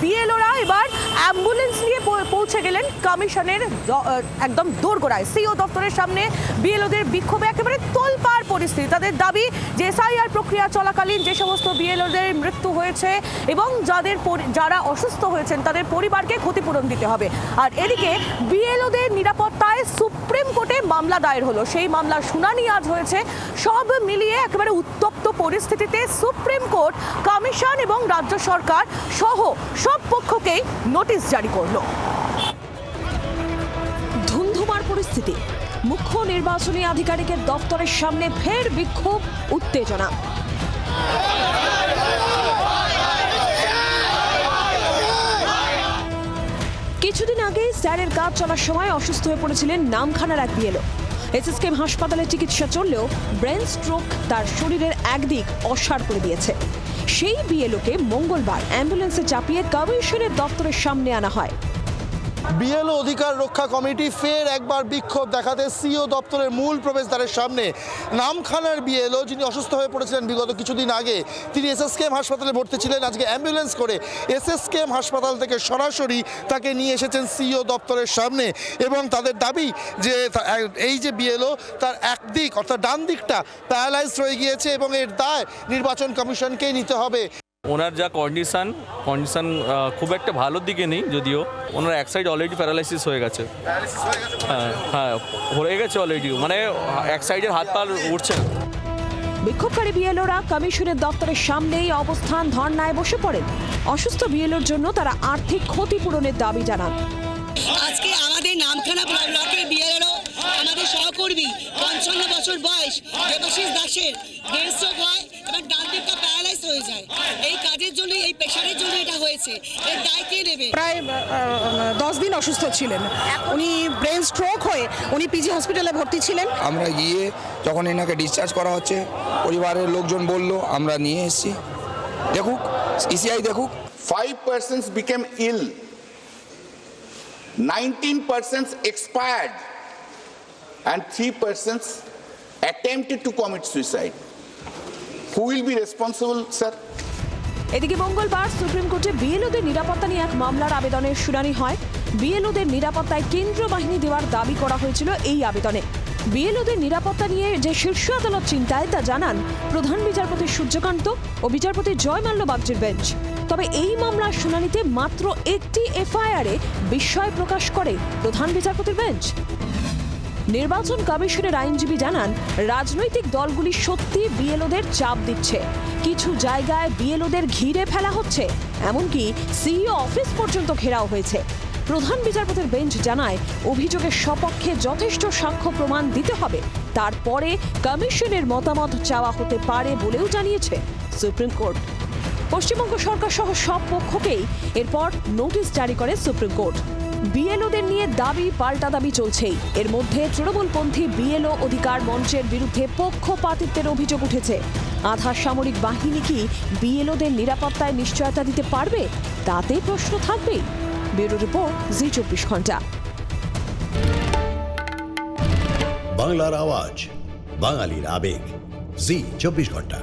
বিএলওরা এবার অ্যাম্বুলেন্স নিয়ে পৌঁছে গেলেন কমিশনের একদম দোরগোড়ায়। সিও দপ্তরের সামনে বিএলওদের বিক্ষোভে একেবারে তোলপাড় পরিস্থিতি। তাদের দাবি যে এসআইআর প্রক্রিয়া চলাকালীন যে সমস্ত বিএলওদের মৃত্যু হয়েছে এবং যাদের যারা অসুস্থ হয়েছেন তাদের পরিবারকে ক্ষতিপূরণ দিতে হবে। আর এদিকে বিএলওদের নিরাপত্তায় কোর্টে মামলা দায়ের হলো। সেই মামলার শুনানি আজ হয়েছে। সব মিলিয়ে একেবারে উত্তপ্ত পরিস্থিতিতে সুপ্রিম কোর্ট, কমিশন এবং রাজ্য সরকার সহ সব পক্ষকেই নোটিশ জারি করল। ধুমধুমার পরিস্থিতি। মুখ্য নির্বাচনী আধিকারিকের দফতরের সামনে ফের বিক্ষোভ, উত্তেজনা। স্যারের কাজ চলার সময় অসুস্থ হয়ে পড়েছিলেন নামখানার এক বিএলও। এসএসকেএম হাসপাতালে চিকিৎসা চললেও ব্রেন স্ট্রোক তার শরীরের একদিক অসার করে দিয়েছে। সেই বিয়েলোকে মঙ্গলবার অ্যাম্বুলেন্সে চাপিয়ে কমিশনের দপ্তরের সামনে আনা হয়। বিএলও অধিকার রক্ষা কমিটি ফের একবার বিক্ষোভ দেখাতে সিও দপ্তরের মূল প্রবেশদ্বারের সামনে নামখানার বিএলও যিনি অসুস্থ হয়ে পড়েছিলেন বিগত কিছুদিন আগে, তিনি এসএসকেএম হাসপাতালে ভর্তি ছিলেন। আজকে অ্যাম্বুলেন্স করে এসএসকেএম হাসপাতাল থেকে সরাসরি তাকে নিয়ে এসেছেন সিও দপ্তরের সামনে এবং তাদের দাবি যে এই যে বিএলও তার একদিক অর্থাৎ ডান দিকটা প্যারালাইজ হয়ে গিয়েছে এবং এর দায় নির্বাচন কমিশনকেই নিতে হবে। ওনার যা কন্ডিশন কন্ডিশন খুব একটা ভালোর দিকে নেই যদিও। ওনার এক সাইড অলরেডি প্যারালাইসিস হয়ে গেছে। হ্যাঁ হ্যাঁ হয়ে গেছে অলরেডি মানে এক সাইডের হাত পা উঠছে না বিক্ষোভকারী বিএলওরা কমিশনের দপ্তরের সামনেই অবস্থান ধর্নায় বসে পড়েন। অসুস্থ বিএলওর জন্য তারা আর্থিক ক্ষতিপূরণের দাবি জানান। আজকে আমাদের নামখানা ব্লকের বিএলও আমাদের সহকর্মী পঞ্চান্ন বছর বয়স দেবাশিস দাসের ব্রেন স্ট্রোক হয় এবং ডান দিকটা প্যারালাইজ হয়ে যায় এই কাজের জন্য এই প্রেশারের জন্য এটা হয়েছে। এর দায় কে নেবে? প্রায় দশ দিন অসুস্থ ছিলেন। উনি ব্রেন স্ট্রোক হয়ে উনি পিজি হসপিটালে ভর্তি ছিলেন। আমরা গিয়ে যখন এনাকে ডিসচার্জ করা হচ্ছে পরিবারের লোকজন বলল আমরা নিয়ে এসেছি। দেখুক ইসিআই দেখুক। Five persons became ill, 19 persons expired, and three persons attempted to commit suicide. Who will be responsible, sir? এদিকে মঙ্গলবার সুপ্রিম কোর্টে বিএলওদের নিরাপত্তা নিয়ে এক মামলার আবেদনের শুনানি হয়। বিএলওদের নিরাপত্তায় কেন্দ্রীয় বাহিনী দেওয়ার দাবি করা হয়েছিল এই আবেদনে। বিএলওদের নিরাপত্তা নিয়ে যে শীর্ষ আদালত চিন্তায় তা জানান প্রধান বিচারপতি সূর্যকান্ত ও বিচারপতি জয়মাল্য বাগচির বেঞ্চ। তবে এই মামলার শুনানিতে মাত্র একটি এফআইআরে বিস্ময় প্রকাশ করে প্রধান বিচারপতির বেঞ্চ। নির্বাচন কমিশনের আইনজীবী জানান, রাজনৈতিক দলগুলি সত্যি বিএলওদের চাপ দিচ্ছে। কিছু জায়গায় বিএলওদের ঘিরে ফেলা হচ্ছে, এমনকি সিইও অফিস পর্যন্ত ঘেরাও হয়েছে। প্রধান বিচারপতির বেঞ্চ জানায়, অভিযোগের সপক্ষে যথেষ্ট সাক্ষ্য প্রমাণ দিতে হবে। তারপরে কমিশনের মতামত চাওয়া হতে পারে বলেও জানিয়েছে সুপ্রিম কোর্ট। পশ্চিমবঙ্গ সরকার সহ সব পক্ষকেই এরপর নোটিশ জারি করে সুপ্রিম কোর্ট। বিএলওদের নিয়ে দাবি, পাল্টা দাবি চলছেই। এর মধ্যে তৃণমূলপন্থী বিএলও অধিকার মঞ্চের বিরুদ্ধে পক্ষপাতিত্বের অভিযোগ উঠেছে। আধা সামরিক বাহিনী কি বিএলওদের নিরাপত্তায় নিশ্চয়তা দিতে পারবে? তাতে প্রশ্ন থাকবেই। ব্যুরো রিপোর্ট, জি চব্বিশ ঘণ্টা। বাংলার আওয়াজ, বাঙালির আবেগ। জি চব্বিশ ঘণ্টা।